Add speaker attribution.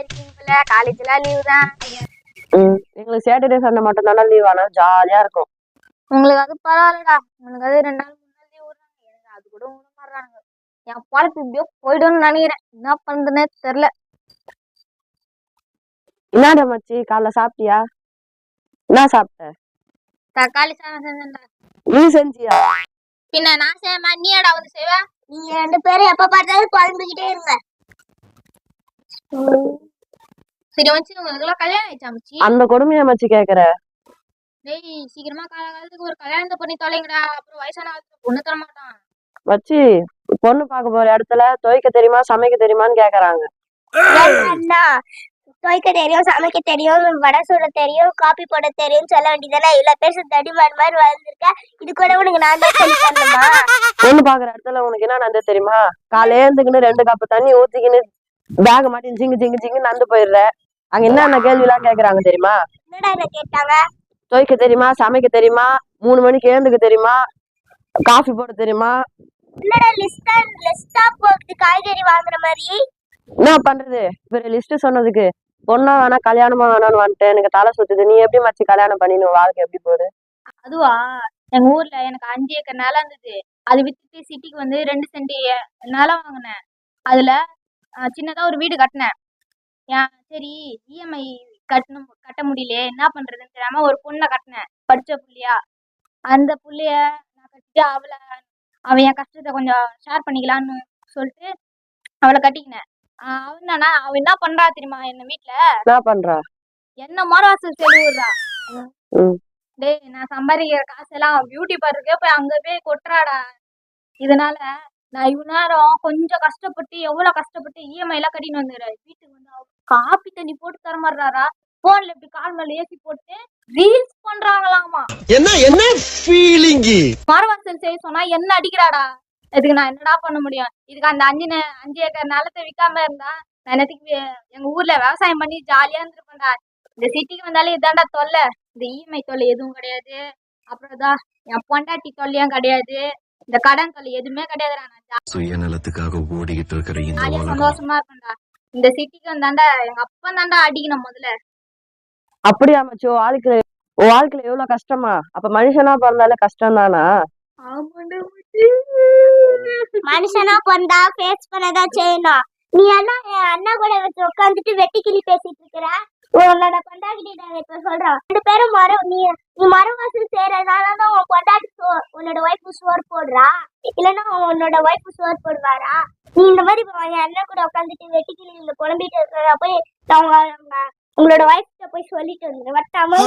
Speaker 1: இருக்கீங்களா காலேஜ்லாம் லீவு தான்.
Speaker 2: எங்களுக்கு சாட்டர்டே சண்டே மட்டும் தானே லீவ் ஆனால் ஜாலியா இருக்கும்.
Speaker 1: உங்களுக்கு அது பரவாயில்லடா. உங்களுக்கு அது ரெண்டு நாள் மூணு லீவ் விடுறாங்க. எனக்கு அது கூட விட மாட்றாங்க என் பொழப்பு இப்படியோ போயிடும்னு நினைக்கிறேன். என்ன பண்றதுன்னே தெரியல.
Speaker 2: என்னடா மச்சி காலைல சாப்பிட்டியா? என்ன சாப்பிட்ட?
Speaker 1: தக்காளி சாதம் செஞ்சேன்டா.
Speaker 2: நீ செஞ்சியா?
Speaker 1: பின்ன நான் செய்யமா நீடா வந்து செய்வ?
Speaker 3: நீங்க ரெண்டு பேரும் எப்ப பார்த்தாலும் குழம்பிக்கிட்டே இருங்க.
Speaker 1: சரி வந்து உங்களுக்கு கல்யாணம் ஆயிடுச்சா மச்சி
Speaker 2: அந்த கொடுமையை மச்சி கேக்குற.
Speaker 1: டேய் சீக்கிரமா காலகாலத்துக்கு ஒரு கல்யாணத்தை பண்ணி தொலைங்கடா. அப்புறம் வயசான காலத்துல பொண்ணு தர மாட்டான்.
Speaker 2: மச்சி பொண்ணு பார்க்க போற இடத்துல துவைக்க தெரியுமா சமைக்க தெரியுமான்னு கேக்குறாங்க.
Speaker 3: அண்ணா துவைக்க தெரியும் சமைக்க தெரியும் வடை சுட தெரியும் காபி போட தெரியும் சொல்ல வேண்டியதானே இவ்வளவு பேர் தடிமான் மாதிரி வளர்ந்துருக்க இது கூட உனக்கு நான் தான் சொல்லி தரணுமா?
Speaker 2: பொண்ணு பாக்குற இடத்துல உனக்கு என்ன நடந்து தெரியுமா? காலையில எழுந்துக்கின்னு ரெண்டு கப்பு தண்ணி ஊத்திக்கின்னு பேக மாட்டி ஜிங்கு ஜிங்கு ஜிங்கு நடந்து போயிடுற. அங்க என்னென்ன கேள்வி எல்லாம் கேக்குறாங்க தெரியுமா?
Speaker 3: என்னடா இதை கேட்டாங்க?
Speaker 2: துவைக்க தெரியுமா? சமைக்க தெரியுமா? மூணு மணிக்கு எழுந்துக்க தெரியுமா? காஃபி போட தெரியுமா?
Speaker 3: காய்கறி வாங்குற மாதிரி?
Speaker 2: என்ன பண்றது? இவரு லிஸ்ட் சொன்னதுக்கு பொண்ணா வேணா கல்யாணமா வேணாம்னு வந்துட்டேன். எனக்கு தலை சுத்துது. நீ எப்படி மச்சி கல்யாணம் பண்ணின்னு உன் வாழ்க்கை எப்படி போகுது?
Speaker 1: அதுவா? எங்க ஊர்ல எனக்கு அஞ்சு ஏக்கர் நிலம் இருந்தது. அது வித்துட்டு சிட்டிக்கு வந்து ரெண்டு சென்ட் நிலம் வாங்கினேன். அதுல அஹ், சின்னதா ஒரு வீடு கட்டினேன். சரி இஎம்ஐ கட்டணும் கட்ட முடியல என்ன பண்றதுன்னு தெரியாம ஒரு பொண்ணை கட்டினேன். படிச்ச புள்ளையா. அந்த புள்ளைய நான் கட்டிட்டு அவளை அவன் என் கஷ்டத்தை கொஞ்சம் ஷேர் பண்ணிக்கலான்னு சொல்லிட்டு அவளை கட்டிக்கினேன். அவன் தானா அவன் என்ன பண்றா தெரியுமா என்ன வீட்ல?
Speaker 2: என்ன பண்றா?
Speaker 1: என்ன மரவாசல் செலவுறா. டேய் நான் சம்பாதிக்கிற காசெல்லாம் பியூட்டி பார்லருக்கே போய் அங்க போய் கொட்டுறாடா. இதனால நான் இவ்வளவு நேரம் கொஞ்சம் கஷ்டப்பட்டு எவ்வளவு கஷ்டப்பட்டு இஎம்ஐ எல்லாம் கட்டின்னு வந்துடுறேன் வீட்டுக்கு வந்து அவ காப்பி தண்ணி போட்டு தர மாட்டாரா போன்ல இப்படி கால் மேல ஏசி போட்டு ரீல்ஸ் பண்றாங்களாமா?
Speaker 4: என்ன என்ன ஃபீலிங்
Speaker 1: மரவாசல் செய்ய சொன்னா என்ன அடிக்கிறாடா? இதுக்கு நான் என்னடா பண்ண முடியும்? இதுக்கு அந்த அஞ்சு அஞ்சு ஏக்கர் நிலத்தை விக்காம இருந்தா நான் என்னத்துக்கு எங்க ஊர்ல விவசாயம் பண்ணி ஜாலியா இருந்திருப்பேன்டா இந்த சிட்டிக்கு வந்தாலே இதான்டா தொல்லை. இந்த இஎம்ஐ தொல்லை எதுவும் கிடையாது. அப்புறம் தான் என் பொண்டாட்டி தொல்லையும் கிடையாது. இந்த கடன் தொல்லை எதுவுமே கிடையாதுடா
Speaker 4: சுயநலத்துக்காக ஓடிக்கிட்டு இருக்கிற இந்த
Speaker 1: சந்தோஷமா இருப்பேன்டா இந்த சிட்டிக்கு வந்தாண்டா எங்க அப்பா தாண்டா அடிக்கணும் முதல்ல.
Speaker 2: அப்படியா மச்சி உன் வாழ்க்கை உன் வாழ்க்கையில எவ்வளவு கஷ்டமா? அப்ப மனுஷனா பிறந்தாலே கஷ்டம் தானா
Speaker 3: மனுஷனா பிறந்தா ஃபேஸ் பண்ணதான் செய்யணும். நீ எல்லாம் என் அண்ணா கூட வச்சு உட்காந்துட்டு வெட்டி கிளி பேசிட்டு இருக்கிற? உன்னோட பொண்டாட்டி நான் இப்ப சொல்றேன். ரெண்டு பேரும் மர நீ நீ மரவாசல் செய்யறதுனால தான் உன் பொண்டாட்டி உன்னோட ஒய்ஃபு சோறு போடுறா? இல்லைன்னா உன்னோட ஒய்ஃபு சோறு போடுவாரா? நீ இந்த மாதிரி என் அண்ணன் கூட உட்காந்துட்டு வெட்டி கிளி இந்த புலம்பிட்டு இருக்கிற போய் உங்க- உங்களோட ஒய்ஃப்ட போய் சொல்லிட்டு வந்துரு. வட்டாம